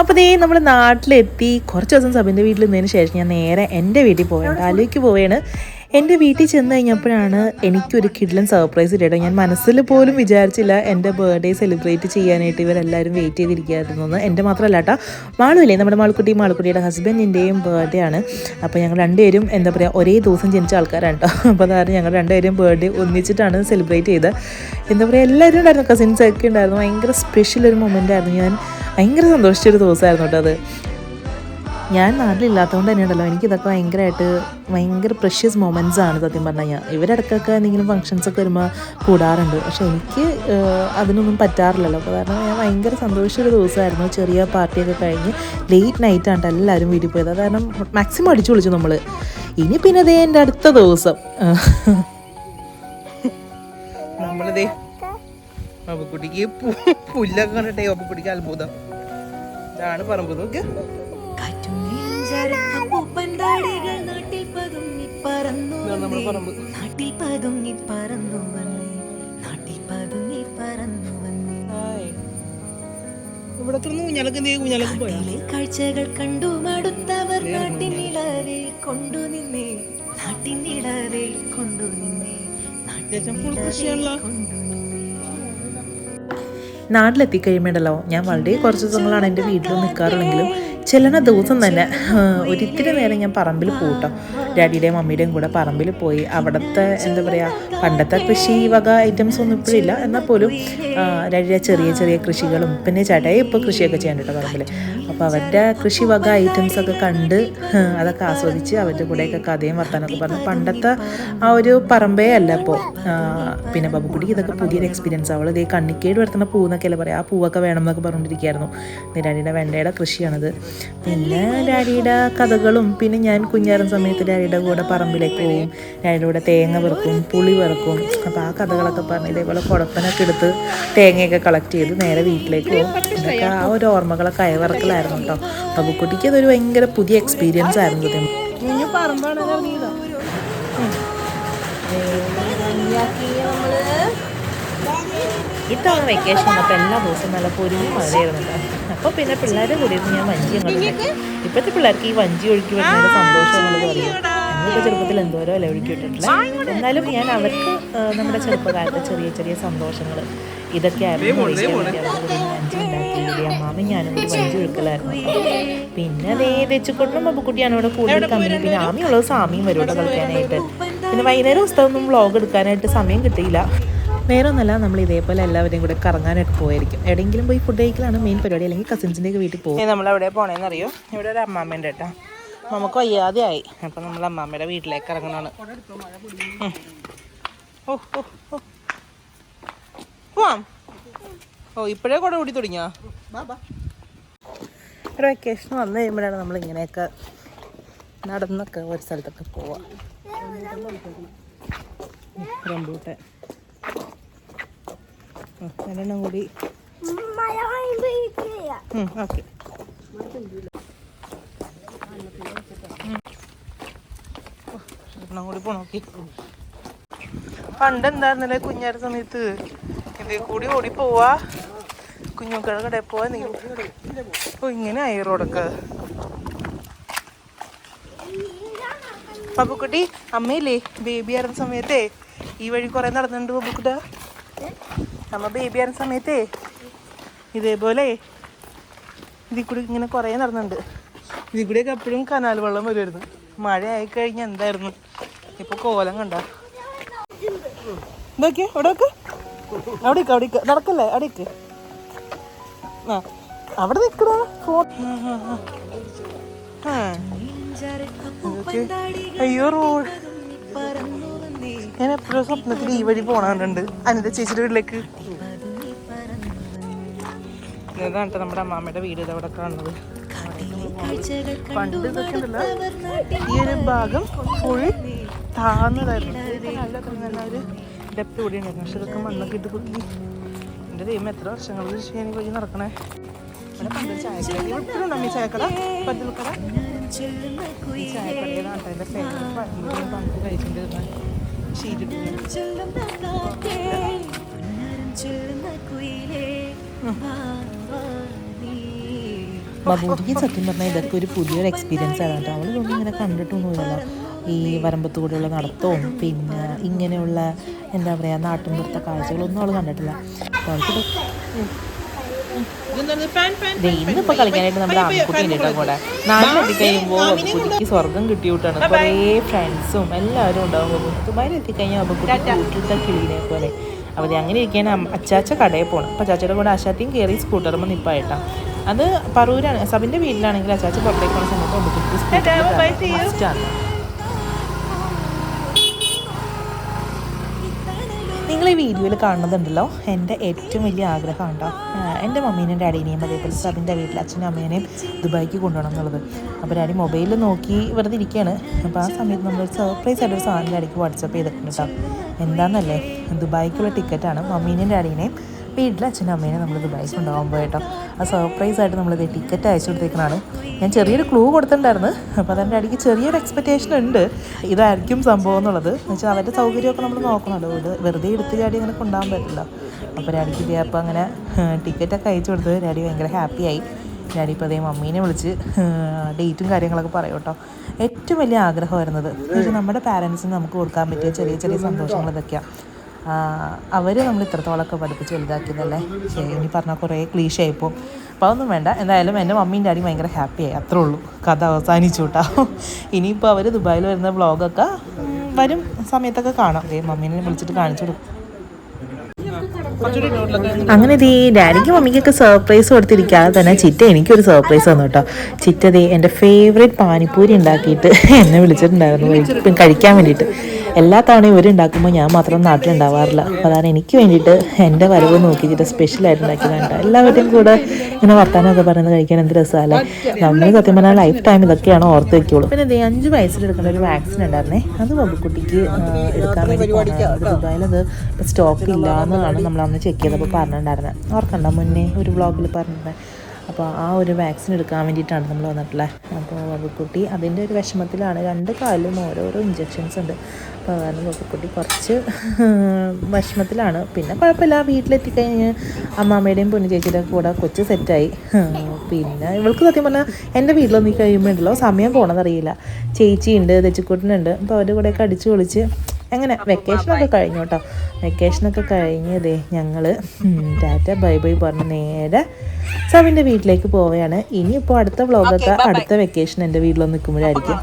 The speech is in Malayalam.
അപ്പോൾ ദേ നമ്മൾ നാട്ടിലെത്തി. കുറച്ച് ദിവസം സബിന്റെ വീട്ടിൽ നിന്നതിന് ശേഷം ഞാൻ നേരെ എന്റെ വീട്ടിൽ പോവുകയാണ്. ആലുവയ്ക്ക് പോവുകയാണ്. എന്റെ വീട്ടിൽ ചെന്ന് കഴിഞ്ഞപ്പോഴാണ് എനിക്കൊരു കിഡ്ലൻ സർപ്രൈസ് കിട്ടിയത്. ഞാൻ മനസ്സിൽ പോലും വിചാരിച്ചില്ല എന്റെ ബർത്ത്ഡേ സെലിബ്രേറ്റ് ചെയ്യാനായിട്ട് ഇവരെല്ലാവരും വെയിറ്റ് ചെയ്തിരിക്കുകയായിരുന്നു എന്ന് എന്റെ മാത്രമല്ല കേട്ടോ മാളുമില്ലേ നമ്മുടെ മാൾക്കുട്ടി മാൾക്കുട്ടിയുടെ ഹസ്ബൻഡിന്റെയും ബർത്ത്ഡേ ആണ്. അപ്പോൾ ഞങ്ങൾ രണ്ടുപേരും എന്താ പറയുക ഒരേ ദിവസം ജനിച്ച ആൾക്കാരാണ് കേട്ടോ അപ്പോൾ അതായത് ഞങ്ങൾ രണ്ടുപേരും ബർത്ത്ഡേ ഒന്നിച്ചിട്ടാണ് സെലിബ്രേറ്റ് ചെയ്തത്. എന്താ പറയുക എല്ലാവരും ഉണ്ടായിരുന്നു. കസിൻസൊക്കെ ഉണ്ടായിരുന്നു. ഭയങ്കര സ്പെഷ്യൽ ഒരു മൊമെന്റ് ആയിരുന്നു. ഞാൻ ഭയങ്കര സന്തോഷിച്ചൊരു ദിവസമായിരുന്നു കേട്ടോ അത്. ഞാൻ നാട്ടിലില്ലാത്തതുകൊണ്ട് തന്നെ ഉണ്ടല്ലോ എനിക്കിതൊക്കെ ഭയങ്കരമായിട്ട് ഭയങ്കര പ്രഷ്യസ് മൊമെന്റ്സ് ആണ് സത്യം പറഞ്ഞു കഴിഞ്ഞാൽ ഇവരിടക്കൊക്കെ എന്തെങ്കിലും ഒക്കെ വരുമ്പോൾ കൂടാറുണ്ട്. പക്ഷെ എനിക്ക് അതിനൊന്നും പറ്റാറില്ലല്ലോ. അപ്പോൾ കാരണം ഞാൻ ഭയങ്കര സന്തോഷിച്ചൊരു ദിവസമായിരുന്നു. ചെറിയ പാർട്ടിയൊക്കെ കഴിഞ്ഞ് ലേറ്റ് നൈറ്റാണ് എല്ലാവരും വീട്ടിൽ പോയത്. കാരണം മാക്സിമം അടിച്ചു വിളിച്ചു നമ്മൾ ഇനി പിന്നെ അതേ എന്റെ അടുത്ത ദിവസം. നമ്മളിതേ അപ്പക്കുട്ടിക്ക് പുല്ലൊക്കെ കണ്ടിട്ടേ അപ്പക്കുട്ടിക്ക് അത്ഭുതം. ഇതാണ് പറമ്പ്. നോക്ക്. പൂപ്പന്താടികൾ നാട്ടിൽ പതുങ്ങി പറന്നു നാട്ടിൽ പതുങ്ങി പറന്നു വന്നേ. നാട്ടിൽ പതുങ്ങി പറന്നു വന്നേ. ഇവിടെ തുറന്ന് കുഞ്ഞാലൊക്കെ നീ കുഞ്ഞാലൊക്കെ പോയാ? നാട്ടിലെ കാഴ്ചകൾ കണ്ടു മടുത്തവർ നാട്ടിൻ നിളവിൽ കൊണ്ടു നിന്നേ. നാട്ടിൻ നിളവിൽ കൊണ്ടു നിന്നേ. നാട്ടിൻ full കൃഷിയാണല്ലോ. കൊണ്ടു നിന്നേ. നാട്ടിലെത്തി കഴിയുമ്പോഴല്ലോ ഞാൻ വളരെ കുറച്ച് ദിവസങ്ങളാണ് എന്റെ വീട്ടിൽ നിൽക്കാറുള്ളെങ്കിലും ചെല്ലണ ദിവസം തന്നെ ഒരിത്തിരി നേരം ഞാൻ പറമ്പിൽ പോട്ടോ. ഡാഡിയുടെയും മമ്മിയുടെയും കൂടെ പറമ്പിൽ പോയി അവിടുത്തെ എന്താ പറയുക പണ്ടത്തെ കൃഷി വക ഐറ്റംസ് ഒന്നും ഇപ്പോഴില്ല എന്നാൽ പോലും ഡാഡിയുടെ ചെറിയ ചെറിയ കൃഷികളും പിന്നെ ചേട്ടായി ഇപ്പോൾ കൃഷിയൊക്കെ ചെയ്യാൻ കേട്ടോ പറമ്പിൽ അപ്പോൾ അവരുടെ കൃഷി വക ഐറ്റംസൊക്കെ കണ്ട് അതൊക്കെ ആസ്വദിച്ച് അവരുടെ കൂടെയൊക്കെ കഥയും വർത്താനൊക്കെ പറഞ്ഞു പണ്ടത്തെ ആ ഒരു പറമ്പേ അല്ല ഇപ്പോൾ പിന്നെ ബബുക്കുട്ടിക്ക് ഇതൊക്കെ പുതിയൊരു എക്സ്പീരിയൻസ് അവൾ ഇതേ കണ്ണിക്കേട് വരുത്തുന്ന പൂന്നൊക്കെയല്ലേ പറയാം ആ പൂവൊക്കെ വേണം എന്നൊക്കെ പറഞ്ഞുകൊണ്ടിരിക്കുകയായിരുന്നു. ഡാഡിയുടെ വെണ്ടയുടെ കൃഷിയാണത്. പിന്നെ ഡാഡിയുടെ കഥകളും പിന്നെ ഞാൻ കുഞ്ഞാറും സമയത്ത് ഡാഡിയുടെ കൂടെ പറമ്പിലേക്ക് പോവും. ഡാഡിയുടെ കൂടെ തേങ്ങ വെറുക്കും പുളി വെറുക്കും. അപ്പോൾ ആ കഥകളൊക്കെ പറഞ്ഞ് ഇതേപോലെ കുഴപ്പനൊക്കെ എടുത്ത് തേങ്ങയൊക്കെ കളക്ട് ചെയ്ത് നേരെ വീട്ടിലേക്ക് പോകും ഇതൊക്കെ ആ ഒരു ഓർമ്മകളൊക്കെ അയവിറക്കലായിരുന്നു കേട്ടോ. ബബുക്കുട്ടിക്ക് അതൊരു ഭയങ്കര പുതിയ എക്സ്പീരിയൻസ് ആയിരുന്നു സത്യം. ഇത്തവണ വെക്കേഷൻ വന്നപ്പോൾ എല്ലാ ദിവസവും നല്ല പൊരിഞ്ഞ മഴയായിരുന്നു കേട്ടോ. അപ്പോൾ പിന്നെ പിള്ളേരെ കൂടി ഞാൻ വഞ്ചി അങ്ങോട്ട് ഇപ്പോഴത്തെ പിള്ളേർക്ക് ഈ വഞ്ചി ഒഴുക്കി വരുന്നതിന്റെ സന്തോഷം എന്നുള്ളത് അറിയും. ഞങ്ങൾക്ക് ചെറുപ്പത്തിൽ എന്തോരോ അല്ല ഒഴുക്കി വിട്ടിട്ടില്ല എന്നാലും ഞാൻ അവർക്ക് നമ്മുടെ ചെറുപ്പകാലത്തെ ചെറിയ ചെറിയ സന്തോഷങ്ങൾ ഇതൊക്കെ ആയിരുന്നു വഞ്ചി ഉണ്ടാക്കി ഞാനും കൂടി വഞ്ചി ഒഴുക്കലായിരുന്നു. പിന്നെ അതേ തെച്ചുകൊണ്ടും അപ്പുക്കുട്ടിയാണ് ഇവിടെ കൂടുതൽ കമ്പനി. പിന്നെ ആമിയുള്ളത് സാമിയും വരും ഇവിടെ കളിക്കാനായിട്ട്. പിന്നെ വൈകുന്നേരം പുസ്തകമൊന്നും വ്ളോഗ് എടുക്കാനായിട്ട് സമയം കിട്ടിയില്ല. വേറെ ഒന്നല്ല നമ്മൾ ഇതേപോലെ എല്ലാവരെയും കൂടെ കറങ്ങാനായിട്ട് പോയായിരിക്കും എവിടെയെങ്കിലും പോയി ഫുഡ് കഴിക്കലാണ് മെയിൻ പരിപാടി അല്ലെങ്കിൽ കസിൻസിന്റെ വീട്ടിൽ പോകും. നമ്മൾ എവിടെ പോകണമെന്ന് അറിയോ ഇവിടെ ഒരു അമ്മാമ്മേന്റെ കേട്ടോ. നമുക്ക് വയ്യാതെ ആയി അപ്പം നമ്മൾ അമ്മാമ്മയുടെ വീട്ടിലേക്ക് ഇറങ്ങണമാണ്. ഓ പോവാം. ഓ ഇപ്പോഴേ കൂടെ ഓടി തുടങ്ങിയാ? ഒരു വെക്കേഷൻ വന്നു കഴിയുമ്പോഴാണ് നമ്മൾ ഇങ്ങനെയൊക്കെ നടന്നൊക്കെ ഒരു സ്ഥലത്തൊക്കെ പോവാം. റംബൂട്ടാൻ. ഉം, രണ്ടെണ്ണം കൂടി. ഓക്കെ. പണ്ട് എന്തായിരുന്നല്ലേ കുഞ്ഞാര സമയത്ത്? ഇതിൽ കൂടി ഓടി പോവാ കുഞ്ഞുക്കളുടെ കടയിൽ പോവാ നീ? ഓ ഇങ്ങനെ ആയി റോഡൊക്കെ. പപ്പുക്കുട്ടി അമ്മയില്ലേ? ബേബി ആയിരുന്ന സമയത്തേ? ഈ വഴി കുറെ നടന്നിട്ടുണ്ട് പപ്പുക്കുട്ട. അമ്മ ബേബി ആയിരുന്ന സമയത്തേ ഇതേപോലെ ഇതിൽ കൂടി ഇങ്ങനെ കുറേ നടന്നുണ്ട് ഇതിൽ കൂടിയൊക്കെ എപ്പോഴും കനാൽ വെള്ളം വരുമായിരുന്നു മഴ ആയി കഴിഞ്ഞാൽ എന്തായിരുന്നു? ഇപ്പൊ കോലം കണ്ട. ഇതൊക്കെ അവിടെ അവിടെ അവിടെ നടക്കല്ലേ? അവിടെ അവിടെ നിൽക്കടാ. ഫോൺ അയ്യോ റോഡ് ഞാൻ എപ്പോഴും സ്വപ്നത്തിൽ ഈ വഴി പോണുണ്ട് അനിത ചേച്ചിയുടെ വീട്ടിലേക്ക്. ഇതാണ് നമ്മുടെ അമ്മാമ്മയുടെ വീട് ഇത് അവിടെ കാണുന്നത്. പണ്ട് ഇതൊക്കെ ഉണ്ടല്ലോ. ഈ ഒരു ഭാഗം ഫുൾ താന്നതായിരുന്നു. ഇതൊക്കെ നല്ല നല്ല ഒരു ഡെപ്ത് കൂടി ഉണ്ടായിരുന്നു പക്ഷെ ഇതൊക്കെ മണ്ണൊക്കെ ഇട്ട് കുത്തി എന്റെ ദൈവം എത്ര വർഷങ്ങൾ കൃഷി എനിക്ക് വഴി നടക്കണേ? ഇവിടെ പണ്ട് ചായക്കട ചായക്കട ചായക്കടയിലാണ് എന്റെ ഫേവറേറ്റ് പണ്ട് കഴിച്ചിട്ടുണ്ടായിരുന്ന ബബൂട്ടിക്ക് സത്യം പറഞ്ഞാൽ ഇതൊക്കെ ഒരു പുതിയൊരു എക്സ്പീരിയൻസ് ആയിരുന്നു കേട്ടോ. അവളൊന്നും ഇങ്ങനെ കണ്ടിട്ടൊന്നുമില്ലല്ലോ ഈ വരമ്പത്ത് കൂടെയുള്ള നടത്തവും പിന്നെ ഇങ്ങനെയുള്ള എന്താ പറയുക നാട്ടിൻപുറത്തെ കാഴ്ചകളൊന്നും അവൾ കണ്ടിട്ടില്ല. അപ്പോൾ അവൾക്ക് ദേ ഇന്നിപ്പോൾ കളിക്കാനായിട്ട് നമ്മുടെ ആൺകുട്ടി ഉണ്ട് കേട്ടോ കൂടെ നാട്ടിലെത്തി കഴിയുമ്പോൾ കുട്ടിക്ക് സ്വർഗം കിട്ടിയിട്ടാണ്. കുറേ ഫ്രണ്ട്സും എല്ലാവരും ഉണ്ടാവും. ദുബായിൽ എത്തിക്കഴിഞ്ഞാൽ കുട്ടി വീട്ടിലത്തെ കിളിനെ പോലെ. അപ്പോൾ അങ്ങനെ ഇരിക്കാൻ അച്ചാച്ച കടയിൽ പോകണം അപ്പോൾ അച്ചാച്ചയുടെ കൂടെ അച്ചാത്തിയും കയറി സ്കൂട്ടറുമ്പോൾ നിപ്പായിട്ടാണ് അത് പറൂരാണ് സബിന്റെ വീട്ടിലാണെങ്കിൽ അച്ചാച്ച പുറത്തേക്ക് പോകുന്ന സമയത്ത് ഒമ്പക്കുട്ടി സ്കൂട്ടർ മസ്റ്റാണ് നിങ്ങൾ ഈ വീഡിയോയിൽ കാണുന്നുണ്ടല്ലോ എന്റെ ഏറ്റവും വലിയ ആഗ്രഹം ഉണ്ടോ എന്റെ മമ്മീനെയും ഡാഡീനെയും അതേപോലെ സബിന്റെ വീട്ടിൽ അച്ഛനും അമ്മേനെയും ദുബായിക്ക് കൊണ്ടുപോകണം എന്നുള്ളത്. അപ്പോൾ ഡാഡി മൊബൈലിൽ നോക്കി വെറുതെ ഇരിക്കുകയാണ്. അപ്പോൾ ആ സമയത്ത് നമ്മൾ സർപ്രൈസ് ആയിട്ട് ഒരു സാധനം ഡാഡിക്ക് വാട്സപ്പ് ചെയ്തിട്ടുണ്ട് കേട്ടോ. എന്താണെന്നല്ലേ ദുബായിക്കുള്ള ടിക്കറ്റാണ് മമ്മീനെയും ഡാഡീനെയും വീട്ടിൽ അച്ഛനും അമ്മേനെ നമ്മൾ ദുബായിക്ക് കൊണ്ടുപോകാൻ പോയിട്ടോ ആ സർപ്രൈസായിട്ട് നമ്മളിത് ടിക്കറ്റ് അയച്ചു കൊടുത്തേക്കണാണ് ഞാൻ ചെറിയൊരു ക്ലൂ കൊടുത്തിട്ടുണ്ടായിരുന്നു. അപ്പോൾ അതെന്റെ അടിക്ക് ചെറിയൊരു എക്സ്പെക്റ്റേഷൻ ഉണ്ട്. ഇതായിരിക്കും സംഭവം എന്നുള്ളത്. എന്ന് വെച്ചാൽ അവരുടെ സൗകര്യമൊക്കെ നമ്മൾ നോക്കണമല്ലോ ഇത് വെറുതെ എടുത്ത് ചാടി അങ്ങനെ കൊണ്ടുപോകാൻ പറ്റില്ല. അപ്പോൾ ഡാഡിക്ക് ഇതേ അപ്പോൾ അങ്ങനെ ടിക്കറ്റൊക്കെ അയച്ചു കൊടുത്ത് ഡാഡി ഭയങ്കര ഹാപ്പിയായി ഡാഡി ഇപ്പോൾ അതേ മമ്മീനെ വിളിച്ച് ഡേറ്റും കാര്യങ്ങളൊക്കെ പറയും കേട്ടോ. ഏറ്റവും വലിയ ആഗ്രഹമായിരുന്നത് വെച്ചാൽ നമ്മുടെ പാരൻസിന് നമുക്ക് കൊടുക്കാൻ പറ്റിയ ചെറിയ ചെറിയ സന്തോഷങ്ങൾ ഇതൊക്കെയാണ് അവർ നമ്മൾ ഇത്രത്തോളമൊക്കെ പഠിപ്പിച്ച് വലുതാക്കിയതല്ലേ? ഇനി പറഞ്ഞാൽ കുറേ ക്ലീഷ ആയിപ്പോൾ അപ്പോൾ അതൊന്നും വേണ്ട. എന്തായാലും എന്റെ മമ്മീന്റെ ഡാഡി ഭയങ്കര ഹാപ്പിയായി അത്രേ ഉള്ളൂ. കഥ അവസാനിച്ചു കേട്ടോ ഇനിയിപ്പോൾ അവർ ദുബായിൽ വരുന്ന വ്ളോഗൊക്കെ വരും. സമയത്തൊക്കെ കാണാം. അതേ മമ്മീനെ വിളിച്ചിട്ട് കാണിച്ചു കൊടുക്കും. അങ്ങനെ ദേ ഡാഡിക്കും മമ്മിക്കൊക്കെ സർപ്രൈസ് കൊടുത്തിരിക്കാതെ തന്നെ ചിറ്റ എനിക്കൊരു സർപ്രൈസ് വന്നു കേട്ടോ ചിറ്റ ദേ എന്റെ ഫേവറേറ്റ് പാനിപ്പൂരി ഉണ്ടാക്കിയിട്ട് എന്നെ വിളിച്ചിട്ടുണ്ടായിരുന്നു. കഴിക്കാൻ വേണ്ടിയിട്ട്. എല്ലാ തവണയും ഇവർ ഉണ്ടാക്കുമ്പോൾ ഞാൻ മാത്രം നാട്ടിലുണ്ടാവാറില്ല. അപ്പോൾ അതാണ് എനിക്ക് വേണ്ടിയിട്ട് എന്റെ വരവ് നോക്കിയിട്ട് സ്പെഷ്യലായിട്ട് ഉണ്ടാക്കിയതാണ് എല്ലാവരുടെയും കൂടെ ഇങ്ങനെ വർത്താനമൊക്കെ പറയുന്നത് കഴിക്കാൻ എന്ത് രസമല്ലേ? നമ്മൾ സത്യം പറഞ്ഞാൽ ലൈഫ് ടൈം ഇതൊക്കെയാണ് ഓർത്ത് വെക്കുള്ളൂ. പിന്നെ ദേ അഞ്ച് വയസ്സിൽ എടുക്കേണ്ട ഒരു വാക്സിൻ ഉണ്ടായിരുന്നേ. അത് ആ, എടുക്കാൻ വേണ്ടി അത് സ്റ്റോക്ക് ഇല്ല എന്നാണ് നമ്മൾ അന്ന് ചെക്ക് ചെയ്തപ്പോൾ പറഞ്ഞിട്ടുണ്ടായിരുന്നത്. ഓർക്കണ്ട മുന്നേ ഒരു വ്ളോഗിൽ പറഞ്ഞിട്ടുണ്ടായി അപ്പോൾ ആ ഒരു വാക്സിൻ എടുക്കാൻ വേണ്ടിയിട്ടാണ് നമ്മൾ വന്നിട്ടുള്ളത് അപ്പോൾ ബബുക്കുട്ടി അതിന്റെ ഒരു വിഷമത്തിലാണ്. രണ്ട് കാലിലും ഓരോരോ ഇഞ്ചെക്ഷൻസ് ഉണ്ട്. അപ്പോൾ കാരണം ബബുക്കുട്ടി കുറച്ച് വിഷമത്തിലാണ്. പിന്നെ കുഴപ്പമില്ല. വീട്ടിലെത്തിക്കഴിഞ്ഞ് അമ്മാമ്മയുടെയും പൊന്നു ചേച്ചിയുടെ കൂടെ കൊച്ച് സെറ്റായി. പിന്നെ ഇവൾക്ക് സത്യം പറഞ്ഞാൽ എന്റെ വീട്ടിലൊന്നും കഴിയുമ്പോൾ ഉണ്ടല്ലോ സമയം പോണതറിയില്ല. ചേച്ചിയുണ്ട് തെച്ചിക്കുട്ടനുണ്ട്. അപ്പോൾ അവരുടെ കൂടെയൊക്കെ അടിച്ചു പൊളിച്ച് അങ്ങനെ വെക്കേഷനൊക്കെ കഴിഞ്ഞു കേട്ടോ വെക്കേഷനൊക്കെ കഴിഞ്ഞതേ ഞങ്ങൾ ടാറ്റ ബൈ ബൈ പറഞ്ഞ് നേരെ സവിന്റെ വീട്ടിലേക്ക് പോവുകയാണ്. ഇനിയിപ്പോൾ അടുത്ത വ്ളോഗൊക്കെ അടുത്ത വെക്കേഷൻ എന്റെ വീട്ടിലൊന്ന് നിൽക്കുമ്പോഴായിരിക്കും.